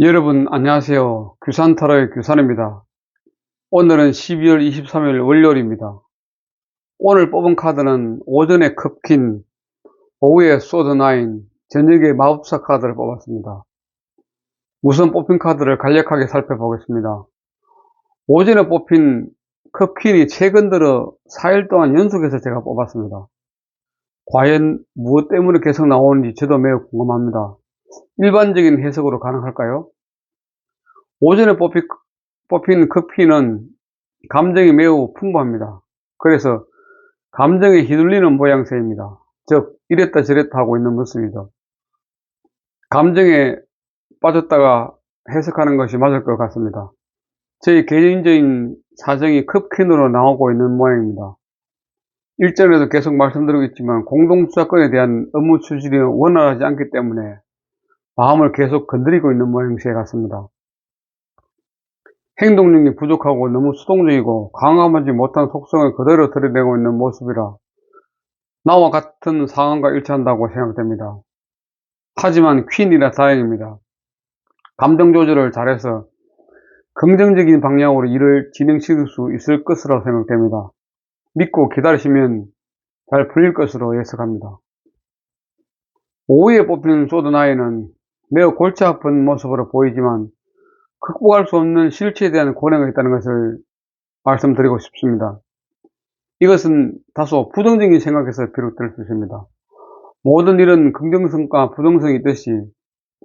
여러분 안녕하세요. 규산타로의 규산입니다. 오늘은 12월 23일 월요일입니다. 오늘 뽑은 카드는 오전에 컵킨, 오후에 소드나인, 저녁에 마법사 카드를 뽑았습니다. 우선 뽑힌 카드를 간략하게 살펴보겠습니다. 오전에 뽑힌 컵킨이 최근 들어 4일 동안 연속해서 제가 뽑았습니다. 과연 무엇 때문에 계속 나오는지 저도 매우 궁금합니다. 일반적인 해석으로 가능할까요? 오전에 뽑힌, 뽑힌 커피는 감정이 매우 풍부합니다. 그래서 감정에 휘둘리는 모양새입니다. 즉, 이랬다 저랬다 하고 있는 모습이죠. 감정에 빠졌다가 해석하는 것이 맞을 것 같습니다. 저희 개인적인 사정이 컵킨으로 나오고 있는 모양입니다. 일전에도 계속 말씀드리고 있지만 공동수사권에 대한 업무 추진이 원활하지 않기 때문에 마음을 계속 건드리고 있는 모양새 같습니다. 행동력이 부족하고 너무 수동적이고 강함하지 못한 속성을 그대로 드러내고 있는 모습이라 나와 같은 상황과 일치한다고 생각됩니다. 하지만 퀸이라 다행입니다. 감정 조절을 잘해서 긍정적인 방향으로 일을 진행시킬 수 있을 것으로 생각됩니다. 믿고 기다리시면 잘 풀릴 것으로 예측합니다. 오후에 뽑히는 소드나이는 매우 골치 아픈 모습으로 보이지만 극복할 수 없는 실체에 대한 고뇌가 있다는 것을 말씀드리고 싶습니다. 이것은 다소 부정적인 생각에서 비롯될 수 있습니다. 모든 일은 긍정성과 부정성이 있듯이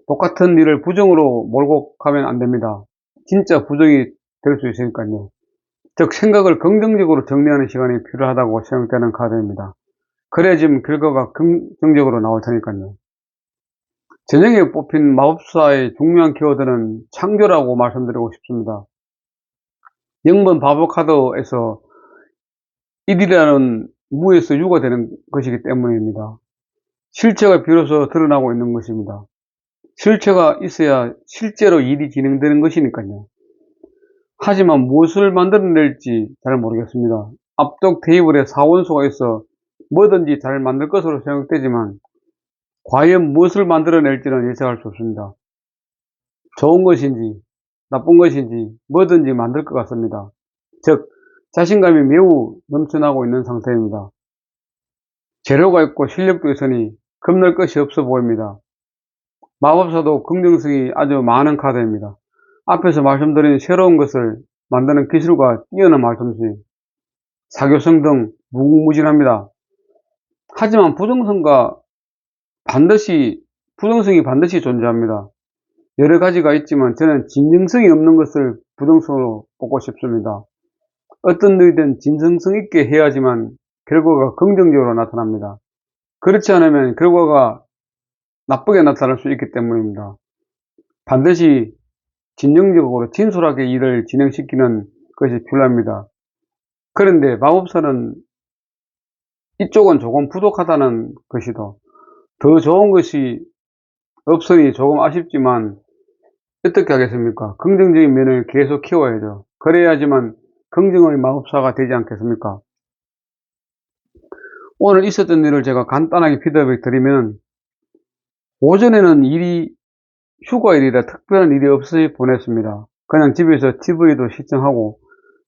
똑같은 일을 부정으로 몰고 가면 안 됩니다. 진짜 부정이 될 수 있으니까요. 즉 생각을 긍정적으로 정리하는 시간이 필요하다고 생각되는 카드입니다. 그래야 지금 결과가 긍정적으로 나올 테니까요. 저녁에 뽑힌 마법사의 중요한 키워드는 창조라고 말씀드리고 싶습니다. 0번 바보 카드에서 1이라는 무에서 유가 되는 것이기 때문입니다. 실체가 비로소 드러나고 있는 것입니다. 실체가 있어야 실제로 일이 진행되는 것이니까요. 하지만 무엇을 만들어낼지 잘 모르겠습니다. 앞쪽 테이블에 사원소가 있어 뭐든지 잘 만들 것으로 생각되지만 과연 무엇을 만들어낼지는 예측할 수 없습니다. 좋은 것인지 나쁜 것인지 뭐든지 만들 것 같습니다. 즉 자신감이 매우 넘쳐나고 있는 상태입니다. 재료가 있고 실력도 있으니 겁낼 것이 없어 보입니다. 마법사도 긍정성이 아주 많은 카드입니다. 앞에서 말씀드린 새로운 것을 만드는 기술과 뛰어난 말솜씨, 사교성 등 무궁무진합니다. 하지만 부정성과 반드시 부정성이 반드시 존재합니다. 여러 가지가 있지만 저는 진정성이 없는 것을 부정성으로 뽑고 싶습니다. 어떤 일이든 진정성 있게 해야지만 결과가 긍정적으로 나타납니다. 그렇지 않으면 결과가 나쁘게 나타날 수 있기 때문입니다. 반드시 진정적으로 진솔하게 일을 진행시키는 것이 필요합니다. 그런데 마법사는 이쪽은 조금 부족하다는 것이도 더 좋은 것이 없으니 조금 아쉽지만 어떻게 하겠습니까? 긍정적인 면을 계속 키워야죠. 그래야지만 긍정의 마법사가 되지 않겠습니까? 오늘 있었던 일을 제가 간단하게 피드백 드리면 오전에는 일이 휴가일이라 특별한 일이 없이 보냈습니다. 그냥 집에서 TV도 시청하고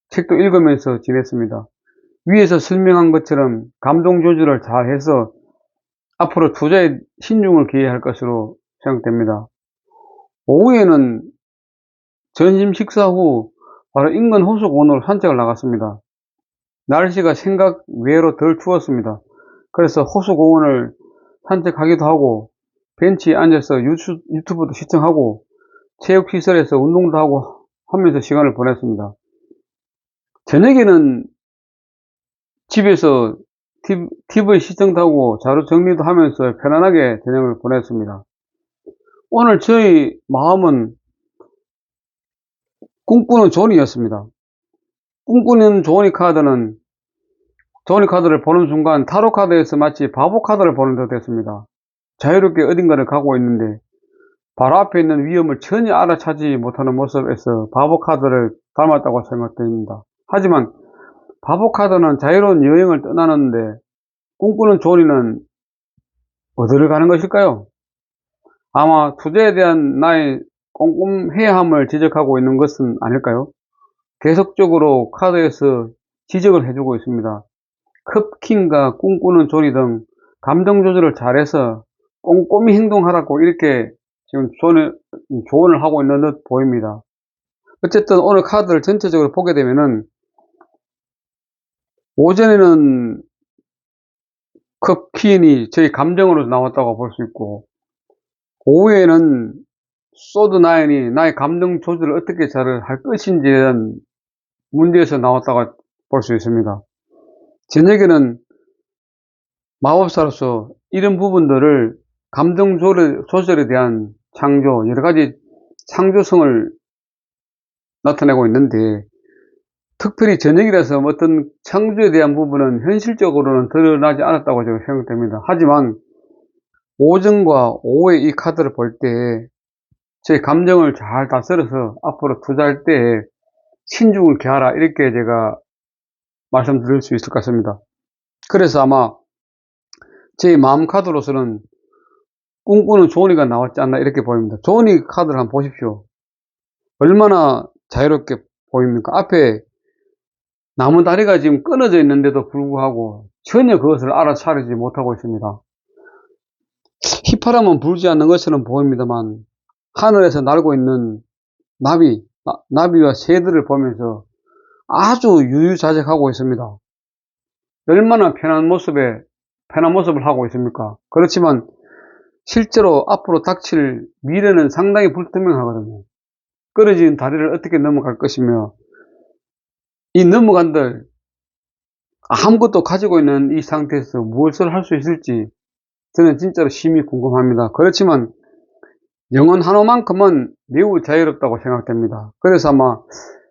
책도 읽으면서 지냈습니다. 위에서 설명한 것처럼 감동 조절을 잘 해서 앞으로 투자에 신중을 기해야 할 것으로 생각됩니다. 오후에는 점심 식사 후 바로 인근 호수공원으로 산책을 나갔습니다. 날씨가 생각 외로 덜 추웠습니다. 그래서 호수공원을 산책하기도 하고 벤치에 앉아서 유튜브도 시청하고 체육시설에서 운동도 하고 하면서 시간을 보냈습니다. 저녁에는 집에서 TV 시청도 하고 자료 정리도 하면서 편안하게 저녁을 보냈습니다. 오늘 저희 마음은 꿈꾸는 존이었습니다. 꿈꾸는 존이 카드는 존이 카드를 보는 순간 타로 카드에서 마치 바보 카드를 보는 듯 했습니다. 자유롭게 어딘가를 가고 있는데 바로 앞에 있는 위험을 전혀 알아차지 못하는 모습에서 바보 카드를 닮았다고 생각됩니다. 하지만 바보 카드는 자유로운 여행을 떠나는데 꿈꾸는 조니는 어디를 가는 것일까요? 아마 투자에 대한 나의 꼼꼼해야 함을 지적하고 있는 것은 아닐까요? 계속적으로 카드에서 지적을 해주고 있습니다. 컵킹과 꿈꾸는 조리 등 감정 조절을 잘해서 꼼꼼히 행동하라고 이렇게 지금 조언을 하고 있는 듯 보입니다. 어쨌든 오늘 카드를 전체적으로 보게 되면은 오전에는 컵퀸이 저희 감정으로 나왔다고 볼 수 있고 오후에는 소드 나인이 나의 감정 조절을 어떻게 잘 할 것인지에 대한 문제에서 나왔다고 볼 수 있습니다. 저녁에는 마법사로서 이런 부분들을 감정 조절- 조절에 대한 창조, 여러 가지 창조성을 나타내고 있는데, 특별히 저녁이라서 어떤 창조에 대한 부분은 현실적으로는 드러나지 않았다고 제가 생각됩니다. 하지만 오전과 오후에 이 카드를 볼 때, 제 감정을 잘 다스려서 앞으로 투자할 때 신중을 기하라 이렇게 제가 말씀드릴 수 있을 것 같습니다. 그래서 아마 제 마음 카드로서는 꿈꾸는 조니가 나왔지 않나 이렇게 보입니다. 조니 카드를 한번 보십시오. 얼마나 자유롭게 보입니까? 앞에 나무 다리가 지금 끊어져 있는데도 불구하고 전혀 그것을 알아차리지 못하고 있습니다. 휘파람은 불지 않는 것처럼 보입니다만 하늘에서 날고 있는 나비, 나- 나비와 새들을 보면서 아주 유유자적하고 있습니다. 얼마나 편한 모습에, 편한 모습을 하고 있습니까? 그렇지만 실제로 앞으로 닥칠 미래는 상당히 불투명하거든요. 끊어진 다리를 어떻게 넘어갈 것이며, 이 넘어간들 아무것도 가지고 있는 이 상태에서 무엇을 할 수 있을지 저는 진짜로 심히 궁금합니다. 그렇지만 영혼 한호만큼은 매우 자유롭다고 생각됩니다. 그래서 아마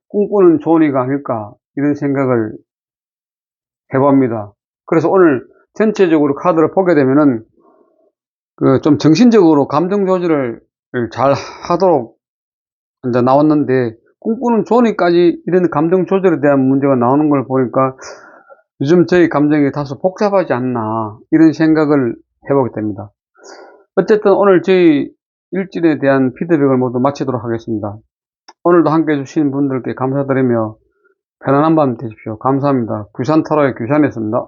꿈꾸는 조니가 아닐까 이런 생각을 해봅니다. 그래서 오늘 전체적으로 카드를 보게 되면은 그 좀 정신적으로 감정 조절을 잘 하도록 이제 나왔는데 꿈꾸는 조니까지 이런 감정 조절에 대한 문제가 나오는 걸 보니까 요즘 저희 감정이 다소 복잡하지 않나 이런 생각을 해보게 됩니다. 어쨌든 오늘 저희 일진에 대한 피드백을 모두 마치도록 하겠습니다. 오늘도 함께 해주신 분들께 감사드리며 편안한 밤 되십시오. 감사합니다. 규산 타로의 규산이었습니다.